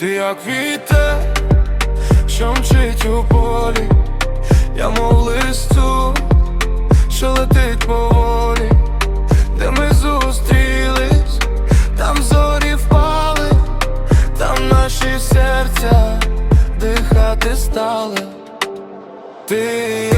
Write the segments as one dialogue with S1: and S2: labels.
S1: Ти як вітер, що мчить у полі, я мов листу, що летить поволі, де ми зустрілись, там зорі впали, там наші серця дихати стали. Ти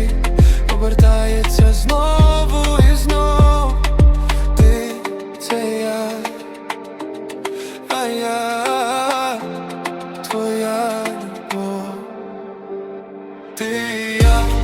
S1: твоя любов. Ти і я,